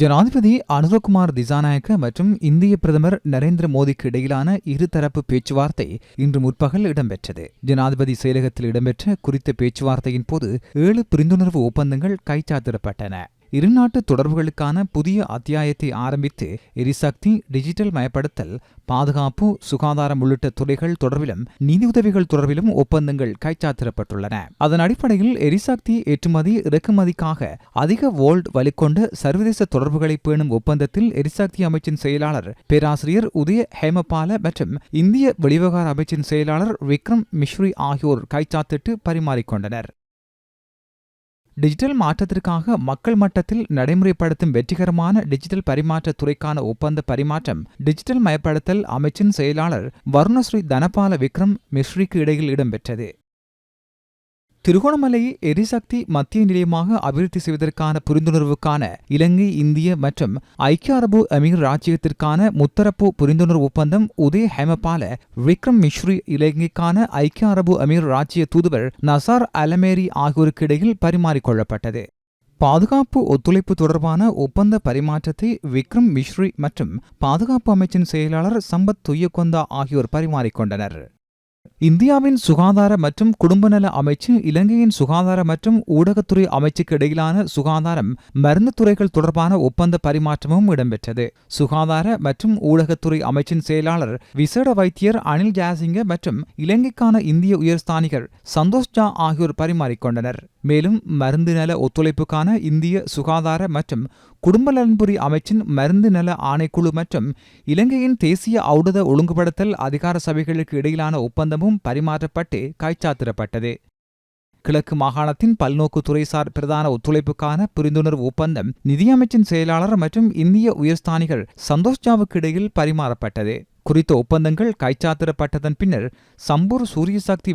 ஜனாதிபதி அனுரகுமார் திசாநாயக்க மற்றும் இந்திய பிரதமர் நரேந்திர மோடிக்கு இடையிலான இருதரப்பு பேச்சுவார்த்தை இன்று முற்பகல் இடம்பெற்றது. ஜனாதிபதி செயலகத்தில் இடம்பெற்ற குறித்த பேச்சுவார்த்தையின் போது ஏழு புரிந்துணர்வு ஒப்பந்தங்கள் கைச்சாத்திடப்பட்டன. இருநாட்டு தொடர்புகளுக்கான புதிய அத்தியாயத்தை ஆரம்பித்து எரிசக்தி டிஜிட்டல் மயப்படுத்தல் பாதுகாப்பு சுகாதாரம் உள்ளிட்ட துறைகள் தொடர்பிலும் நிதியுதவிகள் தொடர்பிலும் ஒப்பந்தங்கள் கைச்சாத்திடப்பட்டுள்ளன அதன் அடிப்படையில் எரிசக்தி ஏற்றுமதி இறக்குமதிக்காக அதிக வோல்ட் வலுக்கொண்ட சர்வதேச தொடர்புகளை பேணும் ஒப்பந்தத்தில் எரிசக்தி அமைச்சின் செயலாளர் பேராசிரியர் உதய ஹேமபால மற்றும் இந்திய வெளிவிவகார அமைச்சின் செயலாளர் விக்ரம் மிஸ்ரி ஆகியோர் கைச்சாத்திட்டு பரிமாறிக்கொண்டனர். டிஜிட்டல் மாற்றத்திற்காக மக்கள் மட்டத்தில் நடைமுறைப்படுத்தும் வெற்றிகரமான டிஜிட்டல் பரிமாற்ற துறைக்கான ஒப்பந்த பரிமாற்றம் டிஜிட்டல் மயப்படுத்தல் அமைச்சின் செயலாளர் வருணஸ்ரீ தனபால விக்ரம் மிஸ்ரிக்கு இடையில் இடம்பெற்றது. திருகோணமலையை எரிசக்தி மத்திய நிலையமாக அபிவிருத்தி செய்வதற்கான புரிந்துணர்வுக்கான இலங்கை இந்திய மற்றும் ஐக்கிய அரபு அமீர் ராஜ்யத்திற்கான முத்தரப்பு புரிந்துணர்வு ஒப்பந்தம் உதய ஹேமபால விக்ரம் மிஸ்ரி இலங்கைக்கான ஐக்கிய அரபு அமீர் ராஜ்ய தூதுவர் நசார் அலமேரி ஆகியோருக்கு இடையில் பரிமாறிக்கொள்ளப்பட்டது. பாதுகாப்பு ஒத்துழைப்பு தொடர்பான ஒப்பந்த பரிமாற்றத்தை விக்ரம் மிஸ்ரி மற்றும் பாதுகாப்பு அமைச்சின் செயலாளர் சம்பத் துய்யகொந்தா ஆகியோர் பரிமாறிக்கொண்டனர். இந்தியாவின் சுகாதார மற்றும் குடும்பநல அமைச்சு இலங்கையின் சுகாதார மற்றும் ஊடகத்துறை அமைச்சுக்கு இடையிலான சுகாதாரம் மருந்து துறைகள் தொடர்பான ஒப்பந்த பரிமாற்றமும் இடம்பெற்றது. சுகாதார மற்றும் ஊடகத்துறை அமைச்சின் செயலாளர் விசேட வைத்தியர் அனில் ஜாசிங்க மற்றும் இலங்கைக்கான இந்திய உயர்ஸ்தானிகர் சந்தோஷ் ஜா ஆகியோர் பரிமாறிக்கொண்டனர். மேலும் மருந்து நல ஒத்துழைப்புக்கான இந்திய சுகாதார மற்றும் குடும்ப நலன்புரி அமைச்சின் மருந்து நல ஆணைக்குழு மற்றும் இலங்கையின் தேசிய ஔடத ஒழுங்குபடுத்தல் அதிகார சபைகளுக்கு இடையிலான ஒப்பந்தமும் பரிமாற்றப்பட்டு கைச்சாத்திடப்பட்டது. கிழக்கு மாகாணத்தின் பல்நோக்கு துறைசார் பிரதான ஒத்துழைப்புக்கான புரிந்துணர்வு ஒப்பந்தம் நிதியமைச்சின் செயலாளர் மற்றும் இந்திய உயர்ஸ்தானிகள் சந்தோஷ் ஜாவுக்கு இடையில் பரிமாறப்பட்டது. குறித்த ஒப்பந்தங்கள் கைச்சாத்திடப்பட்டதன் பின்னர் சம்பூர் சூரிய சக்தி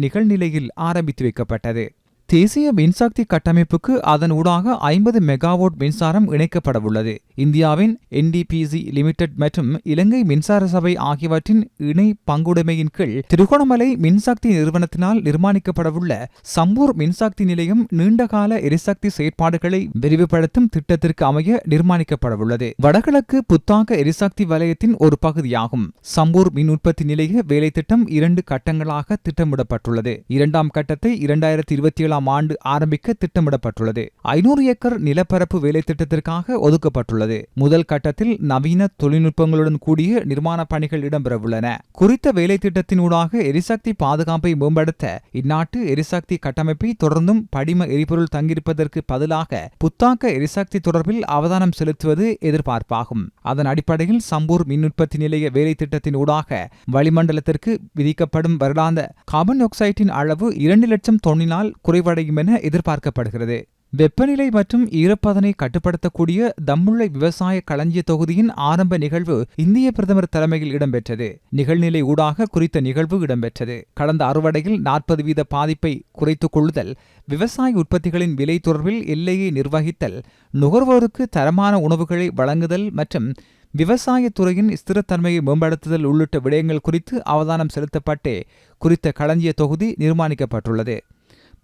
நிகழ்நிலையில் ஆரம்பித்து வைக்கப்பட்டது. தேசிய மின்சக்தி கட்டமைப்புக்கு அதன் ஊடாக ஐம்பது மெகாவாட் மின்சாரம் இணைக்கப்படவுள்ளது. இந்தியாவின் என்டிபிசி லிமிடெட் மற்றும் இலங்கை மின்சார சபை ஆகியவற்றின் இணை பங்குடைமையின் கீழ் திருகோணமலை மின்சக்தி நிறுவனத்தினால் நிர்மாணிக்கப்படவுள்ள சம்பூர் மின்சக்தி நிலையம் நீண்டகால எரிசக்தி செயற்பாடுகளை விரிவுபடுத்தும் திட்டத்திற்கு அமைய நிர்மாணிக்கப்படவுள்ளது. வடகிழக்கு புத்தாக்க எரிசக்தி வலயத்தின் ஒரு பகுதியாகும். சம்பூர் மின் உற்பத்தி நிலைய வேலை திட்டம் இரண்டு கட்டங்களாக திட்டமிடப்பட்டுள்ளது. இரண்டாம் கட்டத்தை இரண்டாயிரத்தி இருபத்தி ஏழாம் ஆண்டு ஆரம்பிக்க திட்டமிடப்பட்டுள்ளது. ஐநூறு ஏக்கர் நிலப்பரப்பு வேலை திட்டத்திற்காக ஒதுக்கப்பட்டுள்ளது. முதல் கட்டத்தில் நவீன தொழில்நுட்பங்களுடன் கூடிய நிர்மாண பணிகள் இடம்பெறவுள்ளன. குறித்த வேலை திட்டத்தினூடாக எரிசக்தி பாதுகாப்பை மேம்படுத்த இந்நாட்டு எரிசக்தி கட்டமைப்பை தொடர்ந்தும் படிம எரிபொருள் தங்கியிருப்பதற்கு பதிலாக புத்தாக்க எரிசக்தி தொடர்பில் அவதானம் செலுத்துவது எதிர்பார்ப்பாகும். அதன் அடிப்படையில் சம்பூர் மின் உற்பத்தி நிலைய வேலை திட்டத்தினூடாக வளிமண்டலத்திற்கு விதிக்கப்படும் வருடாந்த கார்பன் ஆக்சைட்டின் அளவு இரண்டு லட்சம் தொன்னினால் குறைவடையும் என எதிர்பார்க்கப்படுகிறது. வெப்பநிலை மற்றும் ஈரப்பதனை கட்டுப்படுத்தக்கூடிய தம்முள்ளை விவசாய களஞ்சிய தொகுதியின் ஆரம்ப நிகழ்வு இந்திய பிரதமர் தலைமையில் இடம்பெற்றது. நிகழ்நிலை ஊடாக குறித்த நிகழ்வு இடம்பெற்றது. கடந்த அறுவடையில் நாற்பது வீத பாதிப்பை குறைத்துக் கொள்ளுதல் விவசாய உற்பத்திகளின் விலை தொடர்பில் எல்லையை நிர்வகித்தல் நுகர்வோருக்கு தரமான உணவுகளை வழங்குதல் மற்றும் விவசாயத்துறையின் ஸ்திரத்தன்மையை மேம்படுத்துதல் உள்ளிட்ட விடயங்கள் குறித்து அவதானம் செலுத்தப்பட்டே குறித்த களஞ்சிய தொகுதி நிர்மாணிக்கப்பட்டுள்ளது.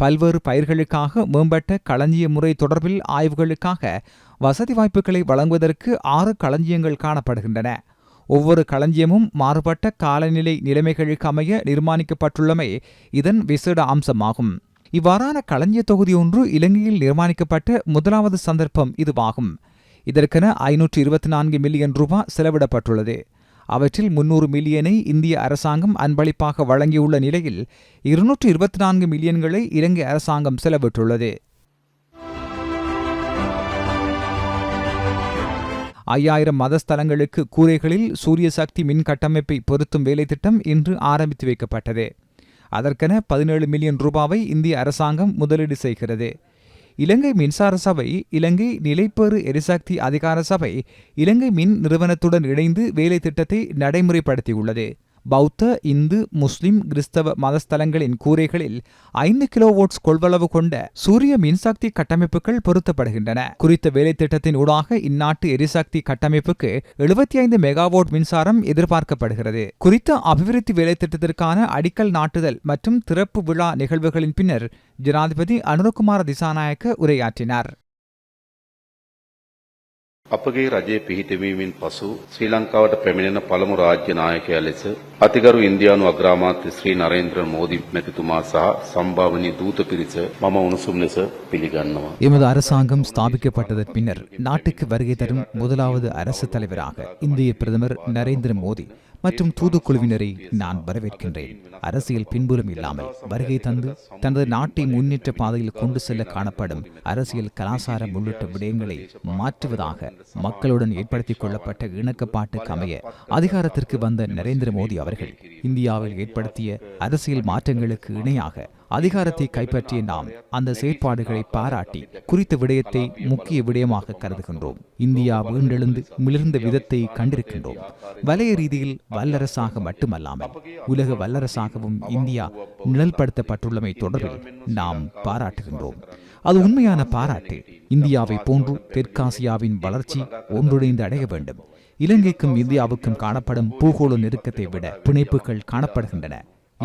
பல்வேறு பயிர்களுக்காக மேம்பட்ட களஞ்சிய முறை தொடர்பில் ஆய்வுகளுக்காக வசதி வாய்ப்புகளை வழங்குவதற்கு ஆறு களஞ்சியங்கள் காணப்படுகின்றன. ஒவ்வொரு களஞ்சியமும் மாறுபட்ட காலநிலை நிலைமைகளுக்கு அமைய நிர்மாணிக்கப்பட்டுள்ளமை இதன் விசேட அம்சமாகும். இவ்வாறான களஞ்சிய தொகுதி ஒன்று இலங்கையில் நிர்மாணிக்கப்பட்ட முதலாவது சந்தர்ப்பம் இதுவாகும். இதற்கென ஐநூற்று இருபத்தி நான்கு மில்லியன் ரூபாய் செலவிடப்பட்டுள்ளது. அவற்றில் முன்னூறு மில்லியனை இந்திய அரசாங்கம் அன்பளிப்பாக வழங்கியுள்ள நிலையில் இருநூற்று இருபத்தி நான்கு மில்லியன்களை இலங்கை அரசாங்கம் செலவிட்டுள்ளது. ஐயாயிரம் மதஸ்தலங்களுக்கு கூரைகளில் சூரிய சக்தி மின் கட்டமைப்பை பொருத்தும் வேலைத்திட்டம் இன்று ஆரம்பித்து வைக்கப்பட்டது. அதற்கென பதினேழு மில்லியன் ரூபாவை இந்திய அரசாங்கம் முதலீடு செய்கிறது. இலங்கை மின்சார சபை இலங்கை நிலைப்பேறு எரிசக்தி அதிகார சபை இலங்கை மின் நிறுவனத்துடன் இணைந்து வேலை திட்டத்தை நடைமுறைப்படுத்தியுள்ளது. பௌத்த இந்து முஸ்லிம் கிறிஸ்தவ மதஸ்தலங்களின் கூரைகளில் ஐந்து கிலோவோட்ஸ் கொள்வளவு கொண்ட சூரிய மின்சக்தி கட்டமைப்புகள் பொருத்தப்படுகின்றன. குறித்த வேலை திட்டத்தின் ஊடாக இந்நாட்டு எரிசக்தி கட்டமைப்புக்கு எழுபத்தி ஐந்து மெகாவோட் மின்சாரம் எதிர்பார்க்கப்படுகிறது. குறித்த அபிவிருத்தி வேலை திட்டத்திற்கான அடிக்கல் நாட்டுதல் மற்றும் திறப்பு விழா நிகழ்வுகளின் பின்னர் ஜனாதிபதி அனுரகுமார திசாநாயக்க உரையாற்றினார். අපගේ රජයේ පිහිටවීමෙන් පසු ශ්‍රී ලංකාවට පැමිණෙන පළමු රාජ්‍ය නායකයා ලෙස අතිගරු ඉන්දියානු අග්‍රාමාත්‍ය ශ්‍රී නරේන්ද්‍ර මෝදි මැතිතුමා සහ සම්භාවනීය දූත පිරිස මම උණුසුම් ලෙස පිළිගන්නවා. எமது அரசாங்கம் ஸ்தாபிக்கப்பட்டதன் பின்னர் நாட்டுக்கு வருகை தரும் முதலாவது அரசு தலைவராக இந்திய பிரதமர் நரேந்திர மோடி மற்றும் தூதுக்குழுவினரை நான் வரவேற்கின்றேன். அரசியல் பின்புலம் இல்லாமல் வருகை தந்து தனது நாட்டை முன்னேற்ற பாதையில் கொண்டு செல்ல காணப்படும் அரசியல் கலாச்சாரம் உள்ளிட்ட விடயங்களை மாற்றுவதாக மக்களுடன் ஏற்படுத்திக் கொள்ளப்பட்ட இணக்கப்பாட்டுக்கு அமைய அதிகாரத்திற்கு வந்த நரேந்திர மோடி அவர்கள் இந்தியாவில் ஏற்படுத்திய அரசியல் மாற்றங்களுக்கு இணையாக அதிகாரத்தை கைப்பற்றிய நாம் அந்த செயற்பாடுகளை பாராட்டி குறித்த விடயத்தை முக்கிய விடயமாக கருதுகின்றோம். இந்தியா வீண்டெழுந்து மிளிர்ந்த விதத்தை கண்டிருக்கின்றோம். வலைய ரீதியில் வல்லரசாக மட்டுமல்லாமல் உலக வல்லரசாகவும் இந்தியா நிழல்படுத்தப்பட்டுள்ளமை தொடர்பில் நாம் பாராட்டுகின்றோம். அது உண்மையான பாராட்டு. இந்தியாவை போன்று தெற்காசியாவின் வளர்ச்சி ஒன்றிணைந்து அடைய வேண்டும். இலங்கைக்கும் இந்தியாவுக்கும் காணப்படும் பூகோள நெருக்கத்தை விட பிணைப்புகள் காணப்படுகின்றன.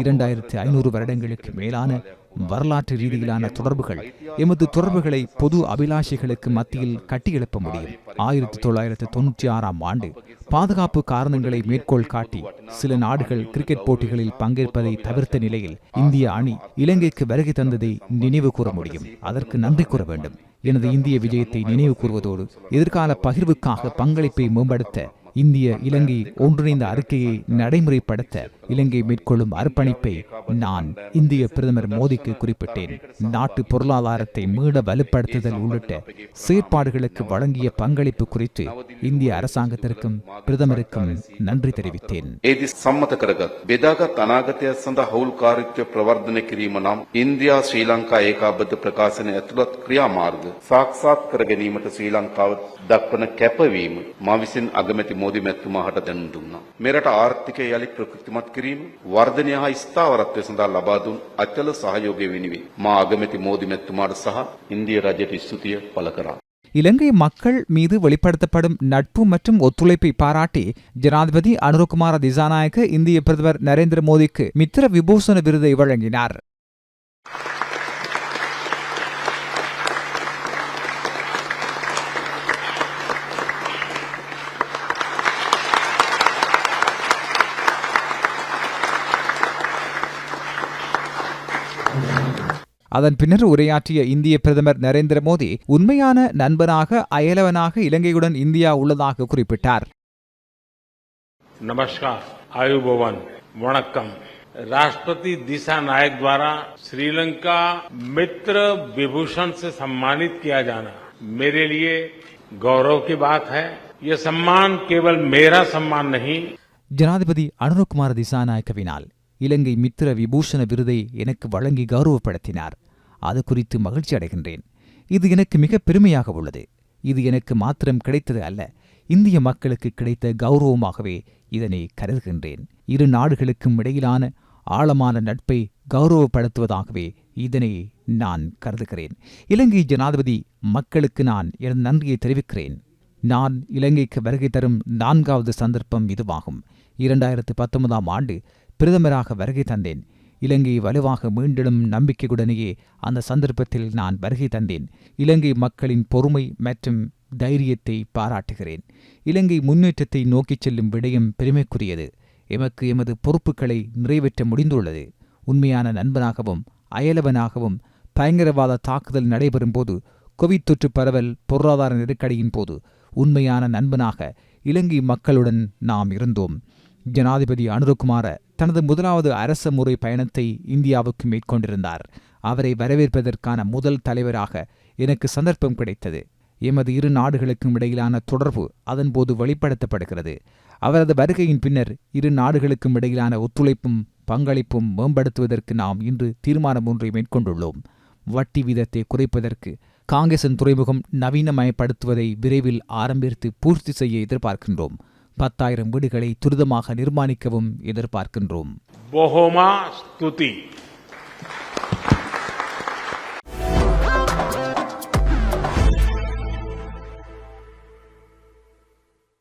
இரண்டாயிரத்து ஐநூறு வருடங்களுக்கு மேலான வரலாற்று ரீதியிலான தொடர்புகள் எமது தொடர்புகளை பொது அபிலாஷைகளுக்கு மத்தியில் கட்டியெழுப்ப முடியும். ஆயிரத்தி தொள்ளாயிரத்து தொன்னூற்றி ஆறாம் ஆண்டு பாதுகாப்பு காரணங்களை மேற்கோள் காட்டி சில நாடுகள் கிரிக்கெட் போட்டிகளில் பங்கேற்பதை தவிர்த்த நிலையில் இந்திய அணி இலங்கைக்கு வருகை தந்ததை நினைவு கூற முடியும். அதற்கு நன்றி கூற வேண்டும். எனது இந்திய விஜயத்தை நினைவு கூறுவதோடு எதிர்கால பகிர்வுக்காக பங்களிப்பை மேம்படுத்த இந்திய இலங்கை ஒன்றிணைந்த அறிக்கையை நடைமுறைப்படுத்த இலங்கை மேற்கொள்ளும் அர்ப்பணிப்பை நான் இந்திய பிரதமர் மோடிக்கு குறிப்பிட்டேன் நாட்டு பொருளாதாரத்தை மீள வலுப்படுத்துதல் உள்ளிட்ட செயற்பாடுகளுக்கு வழங்கிய பங்களிப்பு குறித்து இந்திய அரசாங்கத்திற்கும் பிரதமருக்கும் நன்றி தெரிவித்தேன் ඒදි සම්මත කරගත් බෙදාගත් අනාගතයක් සඳහා හවුල්කාරීත්වය ප්‍රවර්ධනය කිරීම නම් ඉන්දයා ශ්‍රී ලංකා ඒකාබද්ධ ප්‍රකාශනය ඇතුළත් ක්‍රියාමාර්ග සාක්ෂාත් කර ගැනීමට ශ්‍රී ලංකාව දක්වන කැපවීම මා විසින් අගමැති මෝදි මැතිතුමාට දැනුම් දුන්නා. මෙරට ආර්ථිකය යළි ප්‍රකෘතිමත් කිරීම වර්ධනය හා ස්ථාවරත්වය සඳහා ලබා දුන් අචල සහයෝගය වෙනුවෙන් මා අගමැති මෝදි මැතිතුමාට සහ ඉන්දිය රජයට ස්තුතිය පළ කරා. இலங்கை மக்கள் மீது வெளிப்படுத்தப்படும் நட்பு மற்றும் ஒத்துழைப்பை பாராட்டி ஜனாதிபதி அனுரகுமார திசாநாயக்க இந்திய பிரதமர் நரேந்திர மோடிக்கு மித்திர விபூஷண விருதை வழங்கினார் அதன் பின்னர் உரையாற்றிய இந்திய பிரதமர் நரேந்திர மோடி உண்மையான நண்பனாக அயலவனாக இலங்கையுடன் இந்தியா உள்ளதாக குறிப்பிட்டார் नमस्कार आयुभवन वणक्कम राष्ट्रपति दिशा नायक द्वारा श्रीलंका मित्र विभूषण से सम्मानित किया जाना मेरे लिए गौरव की बात है ये सम्मान केवल मेरा सम्मान नहीं ஜனாதிபதி அனுரகுமார திசாநாயக்கவினால் இலங்கை மித்திர விபூஷண விருதை எனக்கு வழங்கி கௌரவப்படுத்தினார். அது குறித்து மகிழ்ச்சி அடைகின்றேன். இது எனக்கு மிக பெருமையாக உள்ளது. இது எனக்கு மாத்திரம் கிடைத்தது அல்ல இந்திய மக்களுக்கு கிடைத்த கௌரவமாகவே இதனை கருதுகின்றேன். இரு நாடுகளுக்கும் இடையிலான ஆழமான நட்பை கௌரவப்படுத்துவதாகவே இதனை நான் கருதுகிறேன். இலங்கை ஜனாதிபதி மக்களுக்கு நான் எனது நன்றியை தெரிவிக்கிறேன். நான் இலங்கைக்கு வருகை தரும் நான்காவது சந்தர்ப்பம் இதுவாகும். இரண்டாயிரத்து பத்தொன்பதாம் ஆண்டு பிரதமராக வருகை தந்தேன். இலங்கை வலுவாக மீண்டெழும் நம்பிக்கையுடனேயே அந்த சந்தர்ப்பத்தில் நான் வருகை தந்தேன். இலங்கை மக்களின் பொறுமை மற்றும் தைரியத்தை பாராட்டுகிறேன். இலங்கை முன்னேற்றத்தை நோக்கிச் செல்லும் விடயம் பெருமைக்குரியது. எமக்கு எமது பொறுப்புகளை நிறைவேற்ற முடிந்துள்ளது. உண்மையான நண்பனாகவும் அயலவனாகவும் பயங்கரவாத தாக்குதல் நடைபெறும் போது கோவிட் தொற்று பரவல் பொருளாதார நெருக்கடியின் போது உண்மையான நண்பனாக இலங்கை மக்களுடன் நாம் இருந்தோம். ஜனாதிபதி அனுரகுமார தனது முதலாவது அரச முறை பயணத்தை இந்தியாவுக்கு மேற்கொண்டிருந்தார். அவரை வரவேற்பதற்கான முதல் தலைவராக எனக்கு சந்தர்ப்பம் கிடைத்தது. எமது இரு நாடுகளுக்கும் இடையிலான தொடர்பு அதன்போது வெளிப்படுத்தப்படுகிறது. அவரது வருகையின் பின்னர் இரு நாடுகளுக்கும் இடையிலான ஒத்துழைப்பும் பங்களிப்பும் மேம்படுத்துவதற்கு நாம் இன்று தீர்மானம் ஒன்றை மேற்கொண்டுள்ளோம். வட்டி வீதத்தை குறைப்பதற்கு காங்கிரசின் துறைமுகம் நவீனமயப்படுத்துவதை விரைவில் ஆரம்பித்து பூர்த்தி செய்ய எதிர்பார்க்கின்றோம். பத்தாயிரம் வீடுகளை துரிதமாக நிர்மாணிக்கவும் எதிர்பார்க்கின்றோம்.